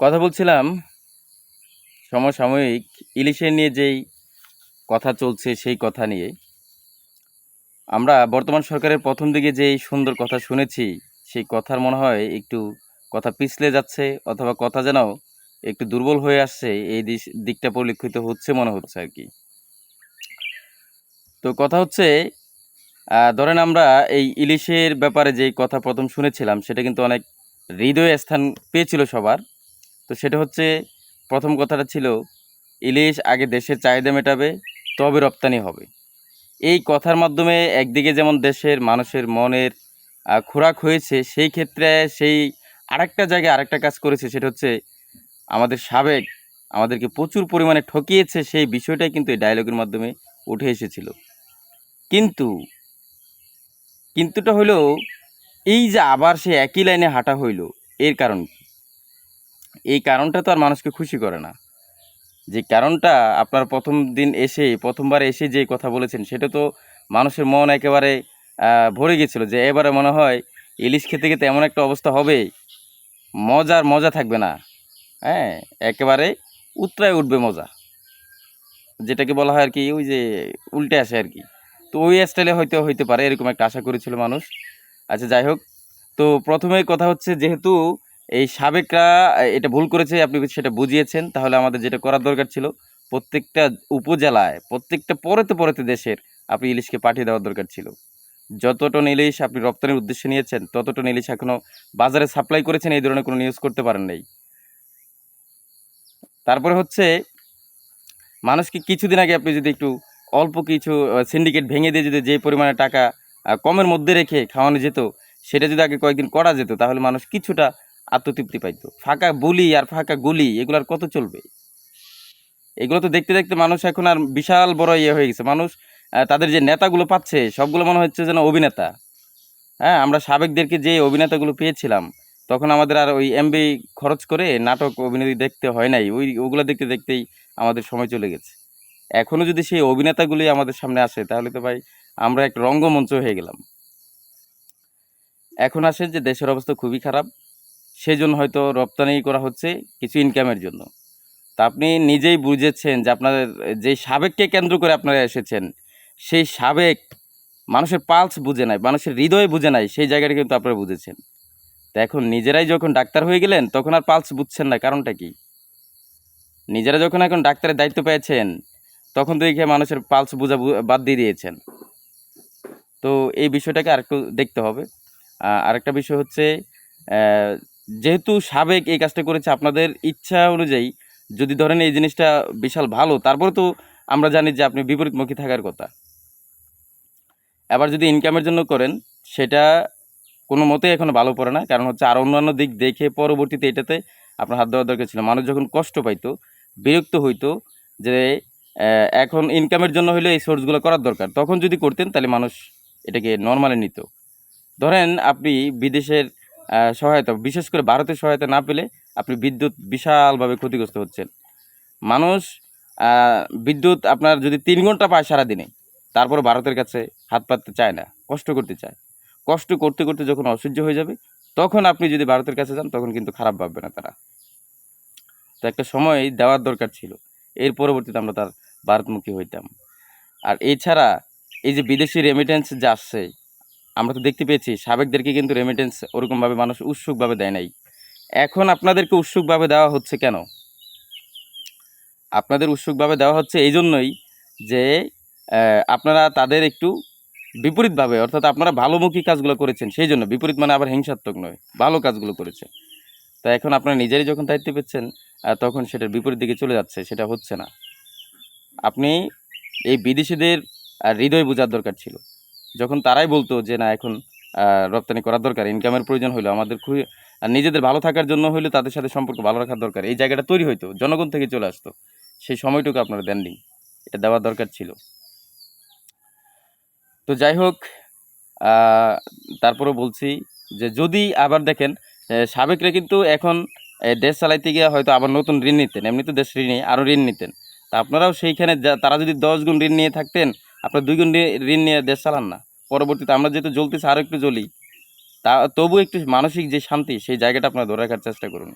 কথা বলছিলাম সমসাময়িক ইলিশের নিয়ে যেই কথা চলছে, সেই কথা নিয়ে। আমরা বর্তমান সরকারের প্রথম দিকে যেই সুন্দর কথা শুনেছি, সেই কথার মনে হয় একটু কথা পিছলে যাচ্ছে অথবা কথা যেন একটু দুর্বল হয়ে আসছে, এই দিকটা পরিলক্ষিত হচ্ছে মনে হচ্ছে আর কি। তো কথা হচ্ছে ধরেন আমরা এই ইলিশের ব্যাপারে যেই কথা প্রথম শুনেছিলাম, সেটা কিন্তু অনেক হৃদয়ে স্থান পেয়েছিল সবার। তো সেটা হচ্ছে, প্রথম কথাটা ছিল, ইলিশ আগে দেশের চাহিদা মেটাবে, তবে রপ্তানি হবে এই কথার মাধ্যমে একদিকে যেমন দেশের মানুষের মনের খোরাক হয়েছে, সেই ক্ষেত্রে সেই আরেকটা জায়গায় আরেকটা কাজ করেছে, সেটা হচ্ছে, আমাদের সাবেক, আমাদেরকে প্রচুর পরিমাণে ঠকিয়েছে, সেই বিষয়টাই কিন্তু এই ডায়লগের মাধ্যমে উঠে এসেছিল কিন্তু কিন্তুটা হলো, এই যে আবার সে একই লাইনে হাঁটা হইল, এর কারণ? এই কারণটা তো আর মানুষকে খুশি করে না। যে কারণটা আপনার প্রথম দিন এসে, প্রথমবার এসে যে কথা বলেছেন, সেটা তো মানুষের মন একেবারে ভরে গেছিল যে এবারে মনে হয় ইলিশ খেতে খেতে এমন একটা অবস্থা হবে। মজার মজা থাকবে না। হ্যাঁ একেবারে উতরায় উঠবে মজা। যেটাকে বলা হয় আর কি, ওই যে উল্টে আসে আর কি। তো ওই স্টাইলে হয়তো হইতে পারে, এরকম একটা আশা করেছিল মানুষ। আচ্ছা যাই হোক। তো প্রথমে কথা হচ্ছে যেহেতু এই সাবেকরা এটা ভুল করেছে, আপনি সেটা বুঝিয়েছেন, তাহলে আমাদের যেটা করার দরকার ছিল, প্রত্যেকটা উপজেলায়, প্রত্যেকটা পরেতে পরেতে দেশের আপনি ইলিশকে পাঠিয়ে দেওয়ার দরকার ছিল। যত টন ইলিশ আপনি রপ্তানির উদ্দেশ্যে নিয়েছেন তত টন ইলিশ এখনও বাজারে সাপ্লাই করেছেন, এই ধরনের কোনো নিউজ করতে পারেন নাই। তারপরে হচ্ছে, মানুষকে কিছুদিন আগে আপনি যদি একটু অল্প কিছু সিন্ডিকেট ভেঙে দিয়ে যদি যে পরিমাণে টাকা কমের মধ্যে রেখে খাওয়ানো যেত, সেটা যদি আগে কয়েকদিন করা যেত, তাহলে মানুষ কিছুটা আত্মতৃপ্তি পাইতো। ফাঁকা বুলি আর ফাঁকা গুলি এগুলো আর কত চলবে? এগুলো তো দেখতে দেখতে মানুষ এখন আর বিশাল বড় ইয়ে হয়ে গেছে। মানুষ তাদের যে নেতাগুলো পাচ্ছে, সবগুলো মনে হচ্ছে যেন অভিনেতা। হ্যাঁ আমরা সাবেকদেরকে যে অভিনেতাগুলো পেয়েছিলাম, তখন আমাদের আর ওই এমবি খরচ করে নাটক অভিনয় দেখতে হয় নাই। ওই, ওগুলো দেখতে দেখতেই আমাদের সময় চলে গেছে। এখনও যদি সেই অভিনেতাগুলি আমাদের সামনে আসে, তাহলে তো ভাই আমরা এক রঙ্গমঞ্চ হয়ে গেলাম। এখন আসে যে দেশের অবস্থা খুবই খারাপ। সেই জন্য হয়তো রপ্তানি করা হচ্ছে কিছু ইনকামের জন্য। তা আপনি নিজেই বুঝেছেন যে আপনাদের যে সাবেককে কেন্দ্র করে আপনারা এসেছেন, সেই সাবেক মানুষের পালস বুঝে নাই, মানুষের হৃদয় বুঝে নাই, সেই জায়গাটা কিন্তু আপনারা বুঝেছেন। তা এখন নিজেরাই যখন ডাক্তার হয়ে গেলেন, তখন আর পালস বুঝছেন না, কারণটা কি? নিজেরা যখন এখন ডাক্তারের দায়িত্ব পেয়েছেন, তখন তো দেখে মানুষের পালস বোঝা বাদ দিয়ে দিয়েছেন। তো এই বিষয়টাকে আরেকটু দেখতে হবে। আরেকটা বিষয় হচ্ছে যেহেতু সাবেক এই কাজটা করেছে আপনাদের ইচ্ছা অনুযায়ী, যদি ধরেন এই জিনিসটা বিশাল ভালো, তারপরে তো আমরা জানি যে আপনি বিপরীতমুখী থাকার কথা। এবার যদি ইনকামের জন্য করেন, সেটা কোনো মতেই এখনও ভালো পড়ে না, কারণ হচ্ছে আর অন্যান্য দিক দেখে পরবর্তীতে এটাতে আপনার হাত দেওয়ার দরকার ছিল। মানুষ যখন কষ্ট পাইতো, বিরক্ত হইতো যে এখন ইনকামের জন্য হলে এই সোর্সগুলো করার দরকার, তখন যদি করতেন তাহলে মানুষ এটাকে নর্মালি নিত। ধরেন আপনি বিদেশের সহায়তা, বিশেষ করে ভারতের সহায়তা না পেলে আপনি বিদ্যুৎ বিশালভাবে ক্ষতিগ্রস্ত হচ্ছেন। মানুষ বিদ্যুৎ আপনার যদি তিন ঘণ্টা পায় সারাদিনে, তারপরে ভারতের কাছে হাত পাততে চায় না, কষ্ট করতে চায়। কষ্ট করতে করতে যখন অসহ্য হয়ে যাবে, তখন আপনি যদি ভারতের কাছে যান, তখন কিন্তু খারাপ ভাববে না তারা। তো একটা সময় দেওয়ার দরকার ছিল। এর পরবর্তীতে আমরা তার ভারতমুখী হইতাম। আর এছাড়া এই যে বিদেশি রেমিটেন্স যে আসছে আমরা তো দেখতে পেয়েছি, সাবেকদেরকে কিন্তু রেমিটেন্স ওরকমভাবে মানুষ উৎসুকভাবে দেয় নাই। এখন আপনাদেরকে উৎসুকভাবে দেওয়া হচ্ছে কেন? আপনাদের উৎসুকভাবে দেওয়া হচ্ছে এই জন্যই যে আপনারা তাদের একটু বিপরীতভাবে, অর্থাৎ আপনারা ভালোমুখী কাজগুলো করেছেন, সেই জন্য। বিপরীত মানে আবার হিংসাত্মক নয়, ভালো কাজগুলো করেছে। তা এখন আপনারা নিজেরই যখন দায়িত্ব পেয়েছেন তখন সেটার বিপরীত দিকে চলে যাচ্ছে, সেটা হচ্ছে না। আপনি এই বিদেশিদের হৃদয় বোঝার দরকার ছিল। যখন তারাই বলতো যে না এখন রপ্তানি করার দরকার ইনকামের প্রয়োজন হলো আমাদের খুবই নিজেদের ভালো থাকার জন্য হইলে তাদের সাথে সম্পর্ক ভালো রাখার দরকার। এই জায়গাটা তৈরি হইতো জনগণ থেকে চলে আসতো। সেই সময়টুকু আপনারা দেননি এটা দেওয়ার দরকার ছিল। তো যাই হোক আহ, তারপরেও বলছি যে যদি আবার দেখেন সাবেকরা কিন্তু এখন দেশ চালাইতে গিয়ে হয়তো আবার নতুন ঋণ নিতেন এমনি তো দেশ ঋণে আরও ঋণ নিতেন। তা আপনারাও সেইখানে তারা যদি দশ গুণ ঋণ নিয়ে থাকতেন আপনার দুই গুণ ঋণ নিয়ে দেশ চালান না। পরবর্তীতে আমরা যেহেতু জ্বলতেছি আরও একটু জ্বলি। তা তবু একটু মানসিক যে শান্তি, সেই জায়গাটা আপনারা ধরে রাখার চেষ্টা করুন।